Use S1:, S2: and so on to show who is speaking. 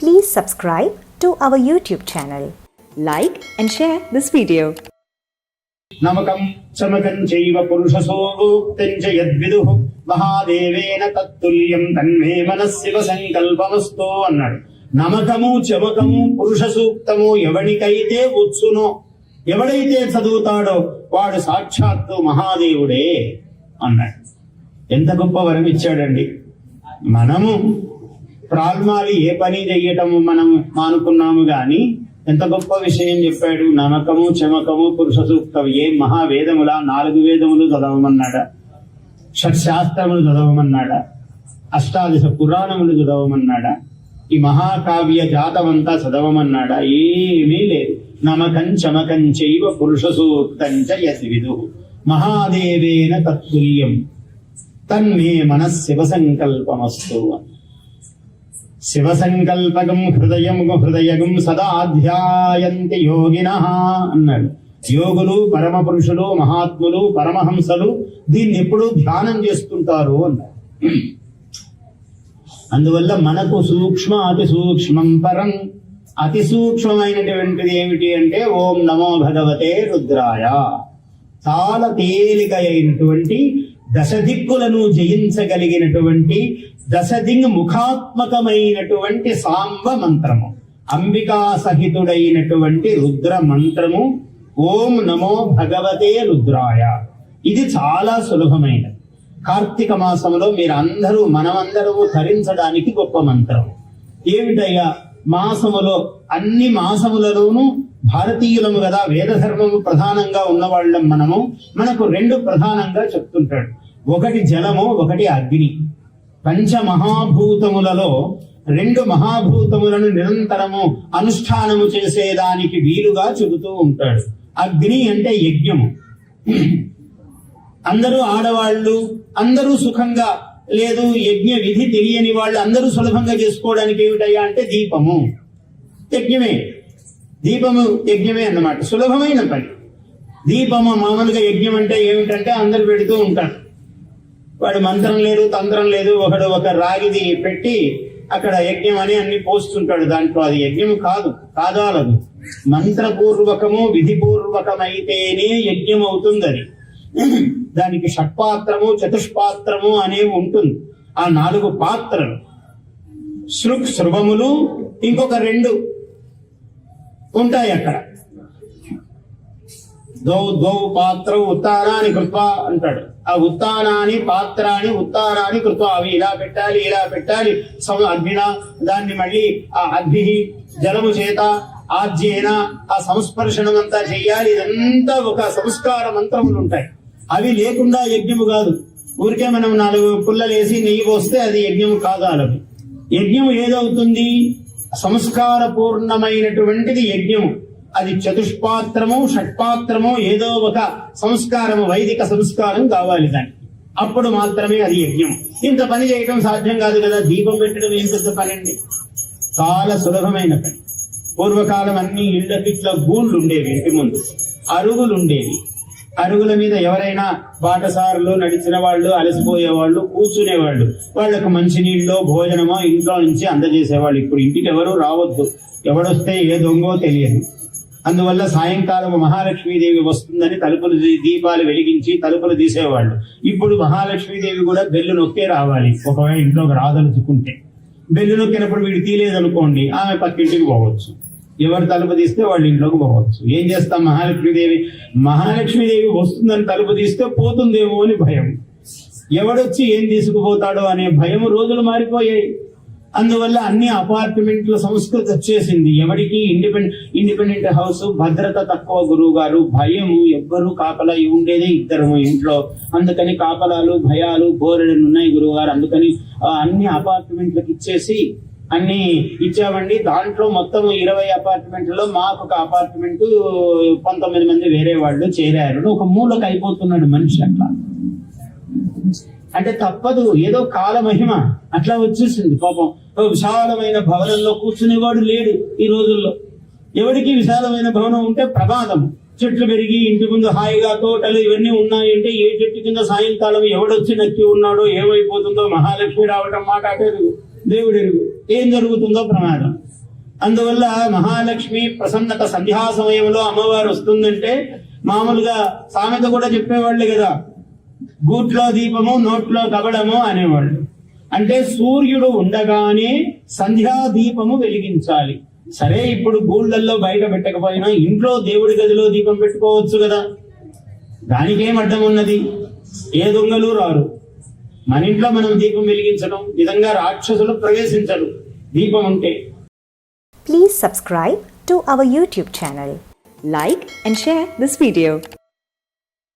S1: Please subscribe to our YouTube channel. Like and share this video.
S2: నమకం చమకం చైవ పురుషసోక్తం చ యద్విదు మహాదేవేన తత్తుల్యం తన్మే మనస్సివ సంకల్పమస్తో అన్నాడు నమకము చమకము పురుష సూక్తము ఎవడికైతే వచ్చునో ఎవడైతే చదువుతాడో వాడు సాక్షాత్తు మహాదేవుడే అన్నాడు ఎంత గొప్ప వరం ఇచ్చాడండి మనము ప్రాల్మాలి ఏ పని చెయ్యటము మనం మానుకున్నాము గాని ఎంత గొప్ప విషయం చెప్పాడు. నమకము చమకము పురుష సూక్తం ఏ మహావేదములా నాలుగు వేదములు చదవమన్నాడా. షట్శాస్త్రములు చదవమన్నాడా. అష్టాదశ పురాణములు చదవమన్నాడా. ఈ మహాకావ్య జాతమంతా చదవమన్నాడా. ఏమీ లేదు. నమకం చమకం చైవ పురుష సూక్తం మహాదేవేన తత్తుల్యం తన్మే మనశివ సంకల్పమస్తు. అని సంకల్పకం హృదయం హృదయగం సదా అధ్యాయంతి యోగిన అన్నాడు. యోగులు పరమ పురుషులు మహాత్ములు పరమహంసలు దీన్ని ఎప్పుడూ ధ్యానం చేస్తుంటారు అన్నాడు. అందువల్ల మనకు సూక్ష్మ అతి సూక్ష్మం పరం. అతి సూక్ష్మమైనటువంటిది ఏమిటి అంటే ఓం నమో భగవతే రుద్రాయ. చాలా తేలిక అయినటువంటి దశ దిక్కులను జయించగలిగినటువంటి దశదింగ్ ముఖాత్మకమైనటువంటి సాంబ మంత్రము అంబికా సహితుడైనటువంటి రుద్ర మంత్రము ఓం నమో భగవతే రుద్రాయ. ఇది చాలా సులభమైనది. కార్తీక మాసంలో మీరు అందరూ మనమందరూ ధరించడానికి గొప్ప మంత్రం. ఏమిటయ్యా మాసములో అన్ని మాసములలోనూ భారతీయులము కదా వేద ధర్మము ప్రధానంగా ఉన్నవాళ్ళం మనము మనకు రెండు ప్రధానంగా చెప్తుంటాడు. ఒకటి జలము ఒకటి అగ్ని. పంచ మహాభూతములలో రెండు మహాభూతములను నిరంతరము అనుష్ఠానము చేసేదానికి వీలుగా చెబుతూ ఉంటాడు. అగ్ని అంటే యజ్ఞము. అందరూ ఆడవాళ్ళు అందరూ సుఖంగా లేదు యజ్ఞ విధి తెలియని వాళ్ళు అందరూ సులభంగా చేసుకోవడానికి ఏమిటయ్యా అంటే దీపము. యజ్ఞమే. దీపము యజ్ఞమే అన్నమాట. సులభమైన పని. దీపము మామూలుగా యజ్ఞం అంటే ఏమిటంటే అందరు పెడుతూ ఉంటారు. వాడు మంత్రం లేదు తంత్రం లేదు ఒకడు ఒక రాగిది పెట్టి అక్కడ యజ్ఞం అని అన్ని పోస్తుంటాడు దాంట్లో. అది యజ్ఞం కాదు కాదాలదు. మంత్రపూర్వకము విధిపూర్వకమైతేనే యజ్ఞం అవుతుంది అది దానికి షట్పాత్రము చతుష్పాత్రము అనేవి ఉంటుంది. ఆ నాలుగు పాత్రలు. శృక్ శృభములు ఇంకొక రెండు ఉంటాయి అక్కడ. ద్వౌ ద్వౌ పాత్ర ఉత్తానాన్ని కృత్వా అంటాడు. ఆ ఉత్తానాన్ని పాత్రాన్ని ఉత్తానాన్ని కృత్వా. అవి ఇలా పెట్టాలి ఇలా పెట్టాలి. సమ అగ్నిన దాన్ని మళ్ళీ ఆ అగ్ని జలము చేత ఆజ్యేన ఆ సంస్పర్శనం అంతా చెయ్యాలి ఇదంతా ఒక సంస్కార మంత్రములు ఉంటాయి. అవి లేకుండా యజ్ఞము కాదు. ఊరికే మనం నాలుగు పుల్లలేసి నెయ్యి పోస్తే అది యజ్ఞము కాదాలవి యజ్ఞం ఏదవుతుంది? సంస్కార పూర్ణమైనటువంటిది యజ్ఞము. అది చతుష్పాత్రము షట్పాత్రము ఏదో ఒక సంస్కారము వైదిక సంస్కారం కావాలి దానికి. అప్పుడు మాత్రమే అది యజ్ఞం. ఇంత పని చేయటం సాధ్యం కాదు కదా దీపం పెట్టడం ఏం పెద్ద పని అండి? చాలా సులభమైన పని. పూర్వకాలం అన్ని ఇళ్ళకిట్ల గూళ్ళు ఉండేవి ఇంటి ముందు. అరుగులు ఉండేవి అరుగుల మీద ఎవరైనా బాటసారులు నడిచిన వాళ్ళు అలసిపోయేవాళ్ళు కూర్చునేవాళ్ళు వాళ్ళకు మంచినీళ్ళో భోజనమో ఇంట్లో నుంచి అందజేసేవాళ్ళు. ఇప్పుడు ఇంటికి ఎవరు రావద్దు. ఎవడొస్తే ఏ దొంగో తెలియదు. అందువల్ల సాయంకాలం మహాలక్ష్మీదేవి వస్తుందని తలుపులు దీపాలు వెలిగించి తలుపులు తీసేవాళ్ళు. ఇప్పుడు మహాలక్ష్మీదేవి కూడా బెల్లు నొక్కే రావాలి. ఒకవేళ ఇంట్లోకి రాదలుచుకుంటే బెల్లు నొక్కినప్పుడు వీడు తీలేదనుకోండి ఆమె పక్కింటికి పోవచ్చు. ఎవరు తలుపు తీస్తే వాళ్ళు ఇంట్లోకి పోవచ్చు. ఏం చేస్తాం మహాలక్ష్మీదేవి? మహాలక్ష్మీదేవి వస్తుందని తలుపు తీస్తే పోతుందేమో అని భయం. ఎవడొచ్చి ఏం తీసుకుపోతాడో అనే భయం రోజులు మారిపోయాయి. అందువల్ల అన్ని అపార్ట్మెంట్ల సంస్కృతి వచ్చేసింది. ఎవరికి ఇండిపెండెంట్ ఇండిపెండెంట్ హౌస్ భద్రత తక్కువ గురువు గారు భయము ఎవ్వరు కాపలా ఉండేదే ఇద్దరము ఇంట్లో. అందుకని కాపలాలు భయాలు బోరెడు ఉన్నాయి గురువు గారు అందుకని అన్ని అపార్ట్మెంట్లకు ఇచ్చేసి అన్ని ఇచ్చామండి. దాంట్లో మొత్తం ఇరవై అపార్ట్మెంట్లలో మాకు ఒక అపార్ట్మెంట్ పంతొమ్మిది మంది వేరే వాళ్ళు చేరారు. ఒక మూలకు అయిపోతున్నాడు మనిషి అట్లా. అంటే తప్పదు. ఏదో కాల మహిమ అట్లా వచ్చేసింది పాపం. విశాలమైన భవనంలో కూర్చునేవాడు లేడు ఈ రోజుల్లో. ఎవరికి విశాలమైన భవనం ఉంటే ప్రమాదం. చెట్లు పెరిగి ఇంటి ముందు హాయిగా తోటలు ఇవన్నీ ఉన్నాయంటే ఏ చెట్టు కింద సాయంకాలం ఎవడొచ్చి నక్కి ఉన్నాడో ఏమైపోతుందో మహాలక్ష్మి రావటం మాట అటెరుగు దేవుడు ఎరుగు. ఏం జరుగుతుందో ప్రమాదం. అందువల్ల మహాలక్ష్మి ప్రసన్నత సంధ్యా సమయంలో అమ్మవారు వస్తుందంటే మామూలుగా సామెత కూడా చెప్పేవాళ్ళు కదా. గూట్లో దీపము నోట్లో కవడము అనేవాళ్ళు. అంటే సూర్యుడు ఉండగానే సంధ్యా దీపము వెలిగించాలి. సరే ఇప్పుడు గూళ్ళల్లో బయట పెట్టకపోయినా ఇంట్లో దేవుడి గదిలో దీపం పెట్టుకోవచ్చు కదా. దానికేం అడ్డం ఉన్నది? ఏ దొంగలు రారు. మన ఇంట్లో మనం దీపం వెలిగించడం నిజంగా రాక్షసులు ప్రవేశించరు. దీపం ఉంటే.
S1: Please subscribe to our YouTube channel like and share this video